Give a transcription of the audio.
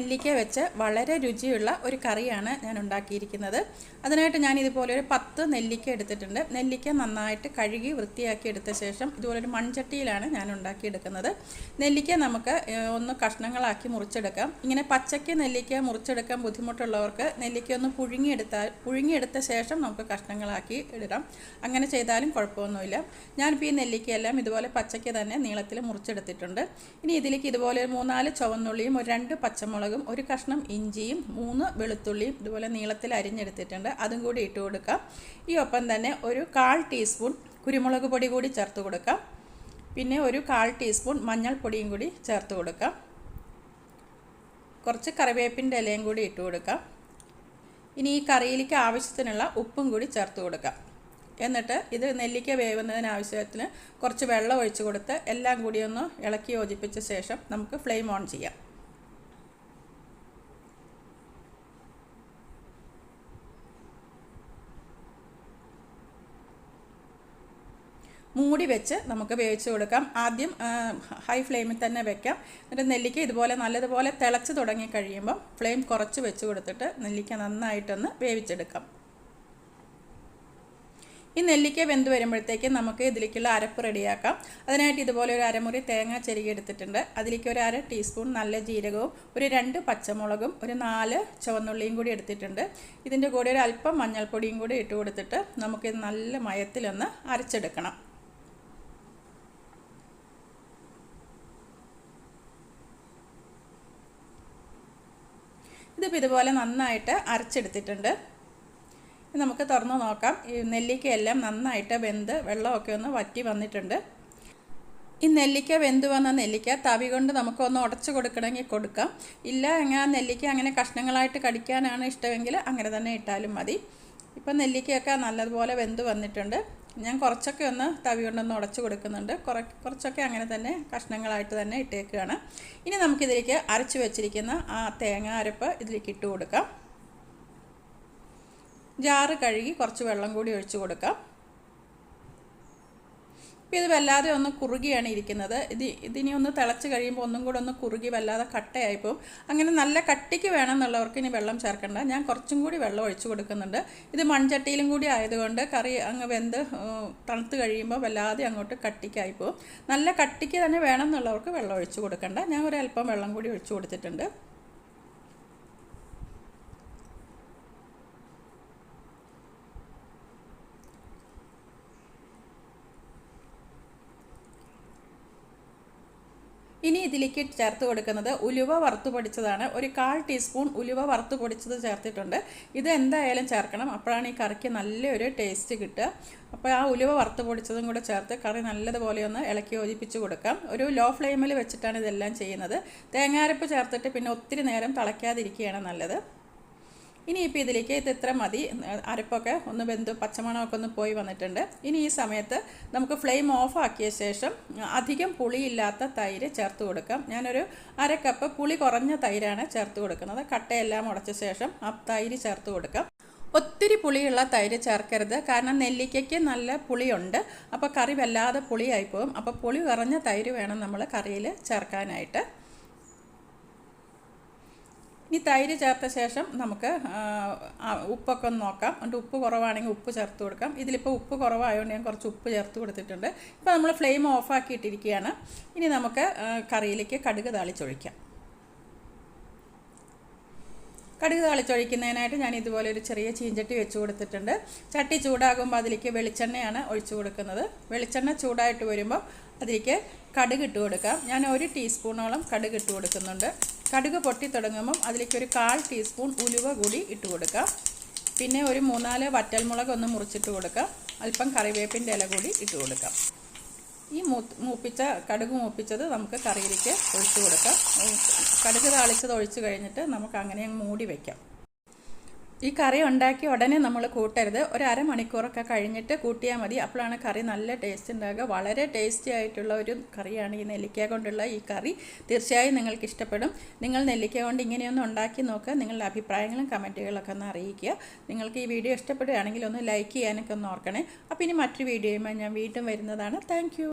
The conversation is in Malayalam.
നെല്ലിക്ക വെച്ച് വളരെ രുചിയുള്ള ഒരു കറിയാണ് ഞാൻ ഉണ്ടാക്കിയിരിക്കുന്നത്. അതിനായിട്ട് ഞാൻ ഇതുപോലെ ഒരു പത്ത് നെല്ലിക്ക എടുത്തിട്ടുണ്ട്. നെല്ലിക്ക നന്നായിട്ട് കഴുകി വൃത്തിയാക്കി എടുത്ത ശേഷം ഇതുപോലെ ഒരു മൺചട്ടിയിലാണ് ഞാൻ ഉണ്ടാക്കിയെടുക്കുന്നത്. നെല്ലിക്ക നമുക്ക് ഒന്ന് കഷ്ണങ്ങളാക്കി മുറിച്ചെടുക്കാം. ഇങ്ങനെ പച്ചയ്ക്ക് നെല്ലിക്ക മുറിച്ചെടുക്കാൻ ബുദ്ധിമുട്ടുള്ളവർക്ക് നെല്ലിക്ക ഒന്ന് പുഴുങ്ങിയെടുത്താൽ പുഴുങ്ങിയെടുത്ത ശേഷം നമുക്ക് കഷ്ണങ്ങളാക്കി ഇടാം. അങ്ങനെ ചെയ്താലും കുഴപ്പമൊന്നുമില്ല. ഞാനിപ്പോൾ ഈ നെല്ലിക്കയെല്ലാം ഇതുപോലെ പച്ചയ്ക്ക് തന്നെ നീളത്തിൽ മുറിച്ചെടുത്തിട്ടുണ്ട്. ഇനി ഇതിലേക്ക് ഇതുപോലെ ഒരു മൂന്നാൽ ചുവന്നുള്ളിയും ഒരു രണ്ട് പച്ചമുളകും ഒരു കഷ്ണം ഇഞ്ചിയും മൂന്ന് വെളുത്തുള്ളിയും ഇതുപോലെ നീളത്തിൽ അരിഞ്ഞെടുത്തിട്ടുണ്ട്. അതും കൂടി ഇട്ട് കൊടുക്കാം. ഈ ഒപ്പം തന്നെ ഒരു കാൽ ടീസ്പൂൺ കുരുമുളക് പൊടി കൂടി ചേർത്ത് കൊടുക്കാം. പിന്നെ ഒരു കാൽ ടീസ്പൂൺ മഞ്ഞൾപ്പൊടിയും കൂടി ചേർത്ത് കൊടുക്കാം. കുറച്ച് കറിവേപ്പിന്റെ ഇലയും കൂടി ഇട്ട് കൊടുക്കാം. ഇനി ഈ കറിയിലേക്ക് ആവശ്യത്തിനുള്ള ഉപ്പും കൂടി ചേർത്ത് കൊടുക്കാം. എന്നിട്ട് ഇത് നെല്ലിക്ക വേവുന്നതിന് ആവശ്യത്തിന് കുറച്ച് വെള്ളം ഒഴിച്ച് കൊടുത്ത് എല്ലാം കൂടി ഒന്ന് ഇളക്കി യോജിപ്പിച്ച ശേഷം നമുക്ക് ഫ്ലെയിം ഓൺ ചെയ്യാം. മൂടി വെച്ച് നമുക്ക് വേവിച്ച് കൊടുക്കാം. ആദ്യം ഹൈ ഫ്ലെയിമിൽ തന്നെ വെക്കാം. എന്നിട്ട് നെല്ലിക്ക ഇതുപോലെ നല്ലതുപോലെ തിളച്ച് തുടങ്ങി കഴിയുമ്പോൾ ഫ്ലെയിം കുറച്ച് വെച്ച് കൊടുത്തിട്ട് നെല്ലിക്ക നന്നായിട്ടൊന്ന് വേവിച്ചെടുക്കാം. ഈ നെല്ലിക്ക വെന്ത് വരുമ്പോഴത്തേക്കും നമുക്ക് ഇതിലേക്കുള്ള അരപ്പ് റെഡിയാക്കാം. അതിനായിട്ട് ഇതുപോലെ ഒരു അരമുറി തേങ്ങ ചെരുകി എടുത്തിട്ടുണ്ട്. അതിലേക്ക് ഒരു അര ടീസ്പൂൺ നല്ല ജീരകവും ഒരു രണ്ട് പച്ചമുളകും ഒരു നാല് ചുവന്നുള്ളിയും കൂടി എടുത്തിട്ടുണ്ട്. ഇതിന്റെ കൂടെ ഒരു അല്പം മഞ്ഞൾപ്പൊടിയും കൂടി ഇട്ട് കൊടുത്തിട്ട് നമുക്കിത് നല്ല മയത്തിലൊന്ന് അരച്ചെടുക്കണം. ഇതിപ്പോൾ ഇതുപോലെ നന്നായിട്ട് അരച്ചെടുത്തിട്ടുണ്ട്. നമുക്ക് തുറന്ന് നോക്കാം. ഈ നെല്ലിക്കയെല്ലാം നന്നായിട്ട് വെന്ത് വെള്ളമൊക്കെ ഒന്ന് വറ്റി വന്നിട്ടുണ്ട്. ഈ നെല്ലിക്ക വെന്ത് വന്ന നെല്ലിക്ക തവി കൊണ്ട് നമുക്കൊന്ന് ഉടച്ചു കൊടുക്കണമെങ്കിൽ കൊടുക്കാം. ഇല്ല എങ്ങനെ നെല്ലിക്ക അങ്ങനെ കഷ്ണങ്ങളായിട്ട് കടിക്കാനാണ് ഇഷ്ടമെങ്കിൽ അങ്ങനെ തന്നെ ഇട്ടാലും മതി. ഇപ്പം നെല്ലിക്കയൊക്കെ നല്ലതുപോലെ വെന്ത് വന്നിട്ടുണ്ട്. ഞാൻ കുറച്ചൊക്കെ ഒന്ന് തവി കൊണ്ടൊന്ന് ഉടച്ചു കൊടുക്കുന്നുണ്ട്. കുറെ കുറച്ചൊക്കെ അങ്ങനെ തന്നെ കഷ്ണങ്ങളായിട്ട് തന്നെ ഇട്ടേക്കുകയാണ് ഇനി നമുക്കിതിലേക്ക് അരച്ചു വെച്ചിരിക്കുന്ന ആ തേങ്ങ അരപ്പ് ഇതിലേക്ക് ഇട്ട് കൊടുക്കാം. ജാറ് കഴുകി കുറച്ച് വെള്ളം കൂടി ഒഴിച്ചു കൊടുക്കാം. ഇപ്പം ഇത് വല്ലാതെ ഒന്ന് കുറുകിയാണ് ഇരിക്കുന്നത്. ഇത് ഇതിനി ഒന്ന് തിളച്ച് കഴിയുമ്പോൾ ഒന്നും കൂടെ ഒന്ന് കുറുകി വല്ലാതെ കട്ടയായിപ്പോവും. അങ്ങനെ നല്ല കട്ടിക്ക് വേണമെന്നുള്ളവർക്ക് ഇനി വെള്ളം ചേർക്കണ്ട. ഞാൻ കുറച്ചും കൂടി വെള്ളം ഒഴിച്ചു കൊടുക്കുന്നുണ്ട്. ഇത് മൺചട്ടിയിലും കൂടി ആയതുകൊണ്ട് കറി അങ്ങ് വെന്ത് തണുത്ത് കഴിയുമ്പോൾ വല്ലാതെ അങ്ങോട്ട് കട്ടിക്കായിപ്പോവും. നല്ല കട്ടിക്ക് തന്നെ വേണമെന്നുള്ളവർക്ക് വെള്ളം ഒഴിച്ചു കൊടുക്കണ്ട. ഞാൻ ഒരു അല്പം വെള്ളം കൂടി ഒഴിച്ചു കൊടുത്തിട്ടുണ്ട്. ഇനി ഇതിലേക്ക് ചേർത്ത് കൊടുക്കുന്നത് ഉലുവ വറുത്ത് പൊടിച്ചതാണ്. ഒരു കാൽ ടീസ്പൂൺ ഉലുവ വറുത്ത് പൊടിച്ചത് ചേർത്തിട്ടുണ്ട്. ഇത് എന്തായാലും ചേർക്കണം. അപ്പോഴാണ് ഈ കറിക്ക് നല്ലൊരു ടേസ്റ്റ് കിട്ടുക. അപ്പോൾ ആ ഉലുവ വറുത്ത് പൊടിച്ചതും കൂടെ ചേർത്ത് കറി നല്ലതുപോലെ ഒന്ന് ഇളക്കി യോജിപ്പിച്ച് കൊടുക്കാം. ഒരു ലോ ഫ്ലെയിമിൽ വെച്ചിട്ടാണ് ഇതെല്ലാം ചെയ്യുന്നത്. തേങ്ങാരപ്പ് ചേർത്തിട്ട് പിന്നെ ഒത്തിരി നേരം തിളയ്ക്കാതിരിക്കുകയാണ് നല്ലത്. ഇനിയിപ്പോൾ ഇതിലേക്ക് ഇത് ഇത്ര മതി. അരപ്പൊക്കെ ഒന്ന് വെന്ത് പച്ചമണമൊക്കെ ഒന്ന് പോയി വന്നിട്ടുണ്ട്. ഇനി ഈ സമയത്ത് നമുക്ക് ഫ്ലെയിം ഓഫ് ആക്കിയ ശേഷം അധികം പുളിയില്ലാത്ത തൈര് ചേർത്ത് കൊടുക്കാം. ഞാനൊരു അര കപ്പ് പുളി കുറഞ്ഞ തൈരാണ് ചേർത്ത് കൊടുക്കുന്നത്. കട്ടയെല്ലാം ഉടച്ച ശേഷം ആ തൈര് ചേർത്ത് കൊടുക്കാം. ഒത്തിരി പുളിയുള്ള തൈര് ചേർക്കരുത്. കാരണം നെല്ലിക്കയ്ക്ക് നല്ല പുളിയുണ്ട്. അപ്പോൾ കറി വല്ലാതെ പോകും. അപ്പോൾ പുളി കുറഞ്ഞ തൈര് വേണം നമ്മൾ കറിയിൽ ചേർക്കാനായിട്ട്. ഇനി തൈര് ചേർത്ത ശേഷം നമുക്ക് ഉപ്പൊക്കെ ഒന്ന് നോക്കാം. എന്നിട്ട് ഉപ്പ് കുറവാണെങ്കിൽ ഉപ്പ് ചേർത്ത് കൊടുക്കാം. ഇതിലിപ്പോൾ ഉപ്പ് കുറവായതുകൊണ്ട് ഞാൻ കുറച്ച് ഉപ്പ് ചേർത്ത് കൊടുത്തിട്ടുണ്ട്. ഇപ്പോൾ നമ്മൾ ഫ്ലെയിം ഓഫാക്കിയിട്ടിരിക്കുകയാണ്. ഇനി നമുക്ക് കറിയിലേക്ക് കടുക് താളിച്ചൊഴിക്കാം. കടുക് തളിച്ചൊഴിക്കുന്നതിനായിട്ട് ഞാൻ ഇതുപോലെ ഒരു ചെറിയ ചീഞ്ചട്ടി വെച്ച് കൊടുത്തിട്ടുണ്ട്. ചട്ടി ചൂടാകുമ്പോൾ അതിലേക്ക് വെളിച്ചെണ്ണയാണ് ഒഴിച്ചു കൊടുക്കുന്നത്. വെളിച്ചെണ്ണ ചൂടായിട്ട് വരുമ്പോൾ അതിലേക്ക് കടുക് ഇട്ട് കൊടുക്കാം. ഞാൻ ഒരു ടീസ്പൂണോളം കടുക് ഇട്ട് കൊടുക്കുന്നുണ്ട്. കടുക് പൊട്ടി തുടങ്ങുമ്പം അതിലേക്ക് ഒരു കാൽ ടീസ്പൂൺ ഉലുവ കൂടി ഇട്ട് കൊടുക്കാം. പിന്നെ ഒരു മൂന്നാൽ വറ്റൽമുളക് ഒന്ന് മുറിച്ചിട്ട് കൊടുക്കാം. അല്പം കറിവേപ്പിന്റെ ഇല കൂടി ഇട്ട് കൊടുക്കാം. ഈ മൂപ്പിച്ച കടുക് മൂപ്പിച്ചത് നമുക്ക് കറിയിലേക്ക് ഒഴിച്ച് കൊടുക്കാം. കടുക് താളിച്ചത് ഒഴിച്ച് കഴിഞ്ഞിട്ട് നമുക്ക് അങ്ങനെ അങ്ങ് മൂടി വയ്ക്കാം ഈ കറി ഉണ്ടാക്കി ഉടനെ നമ്മൾ കൂട്ടരുത്. ഒരു അരമണിക്കൂറൊക്കെ കഴിഞ്ഞിട്ട് കൂട്ടിയാൽ മതി. അപ്പോഴാണ് കറി നല്ല ടേസ്റ്റ് ഉണ്ടാകുക വളരെ ടേസ്റ്റി ആയിട്ടുള്ള ഒരു കറിയാണ് ഈ നെല്ലിക്ക കൊണ്ടുള്ള ഈ കറി. തീർച്ചയായും നിങ്ങൾക്ക് ഇഷ്ടപ്പെടും. നിങ്ങൾ നെല്ലിക്ക കൊണ്ട് ഇങ്ങനെയൊന്നും ഉണ്ടാക്കി നോക്കുക. നിങ്ങളുടെ അഭിപ്രായങ്ങളും കമന്റുകളൊക്കെ ഒന്ന് അറിയിക്കുക. നിങ്ങൾക്ക് ഈ വീഡിയോ ഇഷ്ടപ്പെടുകയാണെങ്കിൽ ഒന്ന് ലൈക്ക് ചെയ്യാനൊക്കെ ഒന്ന് ഓർക്കണേ. അപ്പോൾ ഇനി മറ്റൊരു വീഡിയോയുമായി ഞാൻ വീണ്ടും വരുന്നതാണ്. താങ്ക്